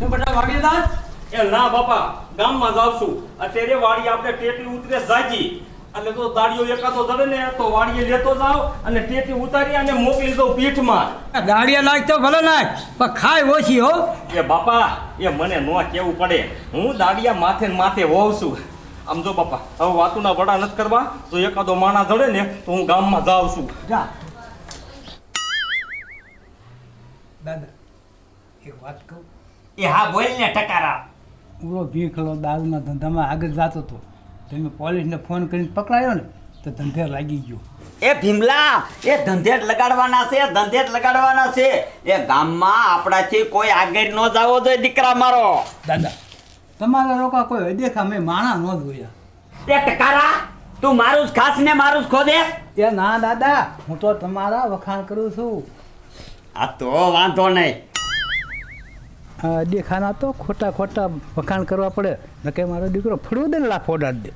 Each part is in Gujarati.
તો બેટા વાગીદાર એ ના બાપા ગામમાં જાવ છું. અત્યારે વાડી આપણે ટેટલી ઉતરે જાજી એટલે તો દાડીઓ એકાદો ધરે ને તો વાડીએ લેતો જાવ અને ટેટી ઉતારી અને મોકલી દઉં પીઠમાં. દાડિયા નાખ તો ભલે નાખ પણ ખાય ઓછી હો. એ બાપા એ મને નો કેવું પડે. હું દાડિયા માથે માથે હોઉં છું. આમ જો બાપા હવે વાતુના વડા નથી કરવા તો એકાદો માણા ધડે ને તો હું ગામમાં જાઉં છું. જા. દાદા એક વાત કહું. એ હા બોલ ને ટકારા. પૂરો ભીખલો દારૂના ધંધામાં આગળ જતો હતો તમે પોલીસને ફોન કરીને પકડાયો ને તો ધંધે લાગી ગયો. એ ભીમલા એ ધંધેટ લગાડવાના છે ધંધેટ લગાડવાના છે. એ ગામમાં આપણાથી કોઈ આગળ ન જાવો જોઈએ દીકરા મારો. દાદા તમારા લોકો કોઈ દેખા મેં માણા ન જોયા. એ ટકારા તું મારું જ ખાસ ને મારું જ ખોદે? એ ના દાદા હું તો તમારા વખાણ કરું છું. આ તો વાંધો નહીં. દેખાના તો ખોટા ખોટા વખાણ કરવા પડે. નકે મારો દીકરો ફળવું દે ને લાફો ઉડાડી દે.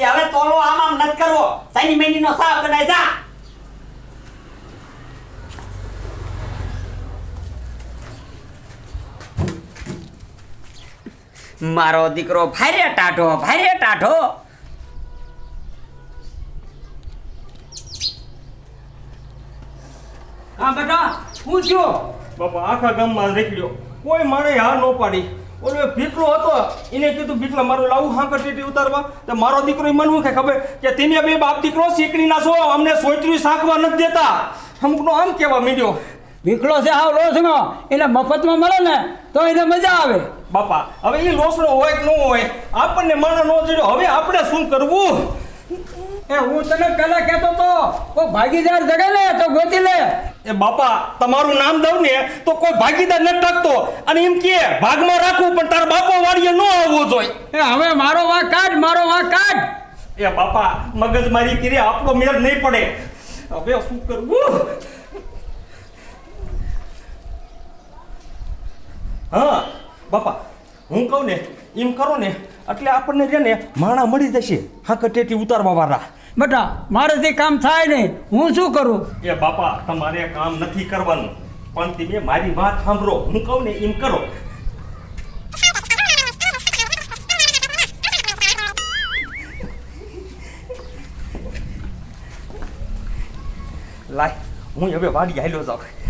એ હવે તોલો આમ આમ નથી કરવો. સાઈની મેની નો સાફ બનાય જા. મારો દીકરો ભારે ટાઢો ભારે ટાઢો. હા બેટા હું છું બાપા આખા ગામમાં નીકળ્યો કોઈ મારે હાર ન પાડી. ઓલો ભીખલો હતો એને કીધું ભીખલા મારું લાવું હાંકર ટેટી ઉતારવા. તો મારો દીકરો એ મનવું કે ખબર કે તમે બે બાપ દીકરો શીકડીના છો અમને સોયત્રી સાંકવા નથી દેતા. અમુકનો આમ કેવા મીડ્યો. ભીખલો છે હાવ લોસનો એને મફતમાં મળે ને તો એને મજા આવે. બાપા હવે એ લોસનો હોય કે ન હોય આપણને માણા નો જડ્યો હવે આપણે શું કરવું? એ હું તને પેલા કહેતો તો કોઈ ભાગીદાર જગે તો ગોતી લે. એ બાપા તમારું નામ દઉં ને તો કોઈ ભાગીદાર ન ટકતો. અને એમ કે ભાગમાં રાખવું પણ તાર બાપો વાળીએ ન આવવું જોઈએ. એ હવે મારો વાંક કાઢ મારો વાંક કાઢ. એ બાપા મગજમારી કરી આપણો મેળ નહીં પડે. હવે શું કરવું હા બાપા હું કહું ને એમ કરો ને એટલે આપણને છે ને માણા મળી જશે. હા કટેથી ઉતારવા વાળા. બેટા મારેથી કામ થાય નહીં હું શું કરું? એ બાપા તમારે કામ નથી કરવાનું. પણ તમે મારી વાત સાંભળો. હું કહું ને એમ કરો. લાય હું હવે વાડી હાલ્યો જાઉં.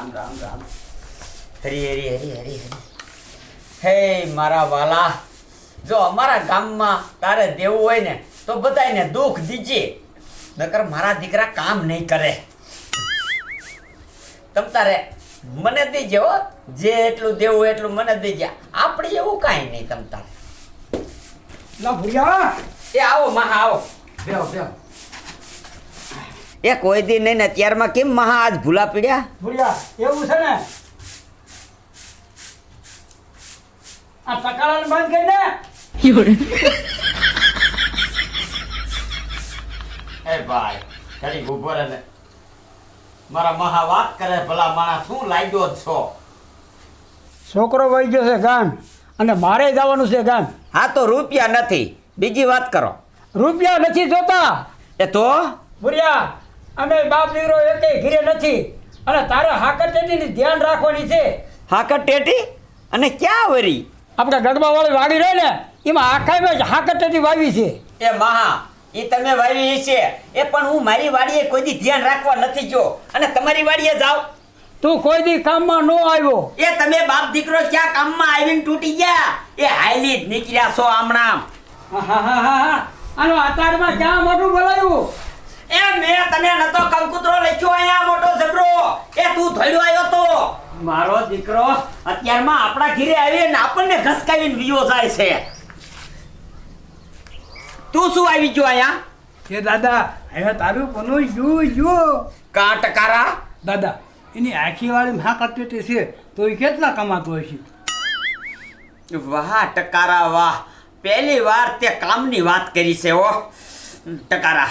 રામ રામ રામ. રામ રામ હરી હરી હરી હરી હરી. હે મારા વાલા જો અમારા ગામમાં તારે દેવું હોય ને તો બધાને દુઃખ દીજે. નકર મારા દીકરા કામ નહીં કરે. તમ તારે મને દીજે હો જે એટલું દેવું એટલું મને દીજે. આપણે એવું કાંઈ નહીં તમ તારે. લા ભૂયા એ આવો માં આવો. બેહો બેહો. એ કોઈ દી નહીં ને ત્યારમાં કેમ મહા આજ ભૂલા પીડ્યા? ભૂલ્યા. એવું છે ને? આ ટકાળાને બંધ કરી ને એ ભાઈ ઘડી ઊભો રહે મારા મહા વાત કરે ભલા માણા શું લાગ્યો છો? છોકરો વહી ગયો છે ગામ અને મારે જવાનું છે ગામ હા તો રૂપિયા નથી. બીજી વાત કરો. રૂપિયા નથી જોતા. એ તો? ભૂરિયા અમે બાપ દીકરો એકે ઘીરે નથી. અને તારે હાકર તેની ધ્યાન રાખવાની છે. હાકર ટેટી? અને ક્યાં વરી? આપણે ગરબા વાળી વાડી રહે ને એમાં આખામાં હાકર ટેટી વાવી છે. એ મહા એ તમે વાવી છે એ પણ હું મારી વાડીએ કોઈ દી ધ્યાન રાખવા નથી જો. અને તમારી વાડીએ જાઓ તું કોઈ દી કામમાં નો આવ્યો. એ તમે બાપ દીકરો ક્યાં કામમાં આવીને તૂટી ગયા? એ હાઈલી જ નીકળ્યા છો હમણાં હા હા હા હા હા. આનો આતારમાં ક્યાં મોટું બોલાયું? એ મેં તને નતો કંકુતરો લખ્યો અહીંયા મોટો ઝબરો એ તું ધોડ્યો આવ્યો તો. મારો દીકરો અત્યારમાં આપણા ઘીરે આવી ને આપણને ઘસકાવીને વિયો જાય છે. તું શું આવી ગયો અહીંયા? કે દાદા હવે તારું પનું યુ યુ? કા ટકારા દાદા એની આખી વાળી મા ટેટી છે તો એ કેટલા કમાતો હશે? વાહ ટકારા વાહ. પહેલી વાર તે કામની વાત કરી છે ઓ ટકારા.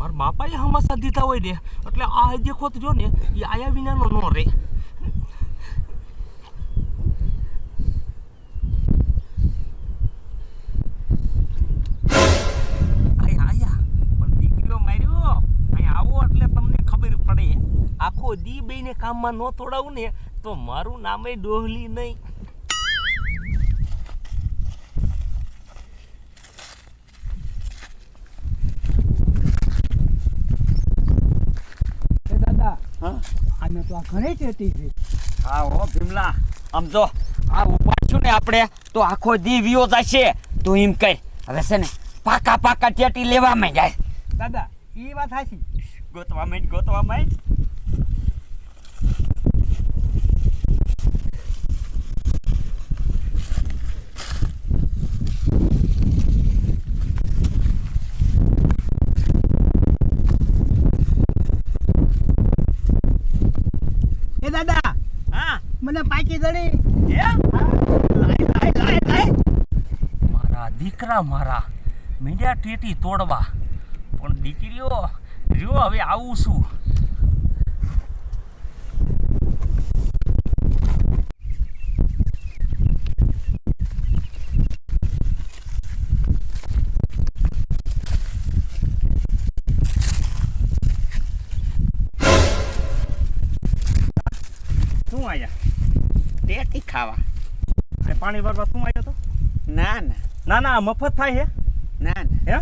મારા બાપાએ હમાસા દીધા હોય ને, એટલે આ જે ખોત જો ને એ આયા વિનાનો નો રે. આખો દી બેને કામમાં ન તોડાવું ને, તો મારું નામે ડોહલી નહીં. આને તો આ ઘણી ચેતી છે હા હો ભીમલા આમ જો આ ઉપાડશું ને આપણે તો આખો દી વિયો જશે. તું એમ કહે હવે છે ને પાકા પાકા ચેટી લેવામાં જાય દાદા એ વાત સાચી ગોતવા માંડ ગોતવા માંડ એ દાદા હા લાય મારા દીકરા મારા મીંડ્યા ટેટી તોડવા. પણ દીકરીઓ જો હવે આવું છું શું આયા ટેટી ખાવા આ પાણી ભરવા શું આવ્યો તો? ના ના. ના ના મફત થાય ના ના. હે?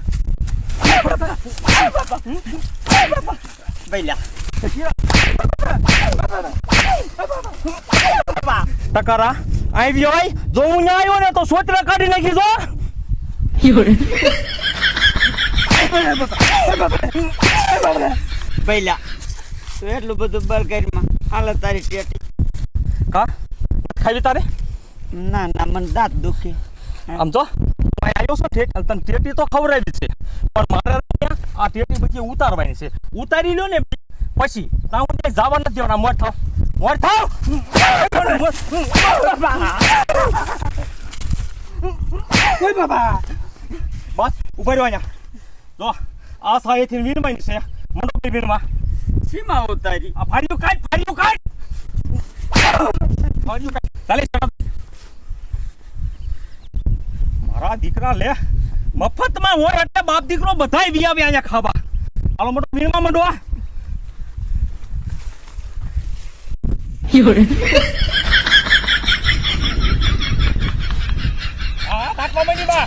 ટકારા આવી હોય? જો હું ના આવ્યો ને તો સોતરા કાઢી નાખી જો. 有人，ભઈલા તું એટલું બધું બર્ગરમાં હાલ તારી ટેટી. કા? ખાવી તારે? ના ના મને દાંત દુખે. આમ તો? આવ્યો છો ઠેક તને ટેટી તો ખવડાવી છે. પણ મારે આ ટેટી પછી ઉતારવાની છે. ઉતારી લો ને પછી ત્યાં હું ત્યાં જવા નથી આવના મોટ થાવ. મોટ થાવ! ઓય બાબા! બસ ઊભા રહ્યો અહીંયા. જો આ સાહેથી વીણવાની છે. મંડપની વીણવા સીમા ઉતારી. આ ફાડ્યું કાઢ ફાડ્યું કાઢ! ફાડ્યું કાઢ. ચાલે મારા દીકરા લે. મફતમાં હોય એટલે બાપ દીકરો બધાય વી આવે અહીંયા ખાવા. હાલો મોટો વીણવા મંડવા 有人，આ Ha ha બા.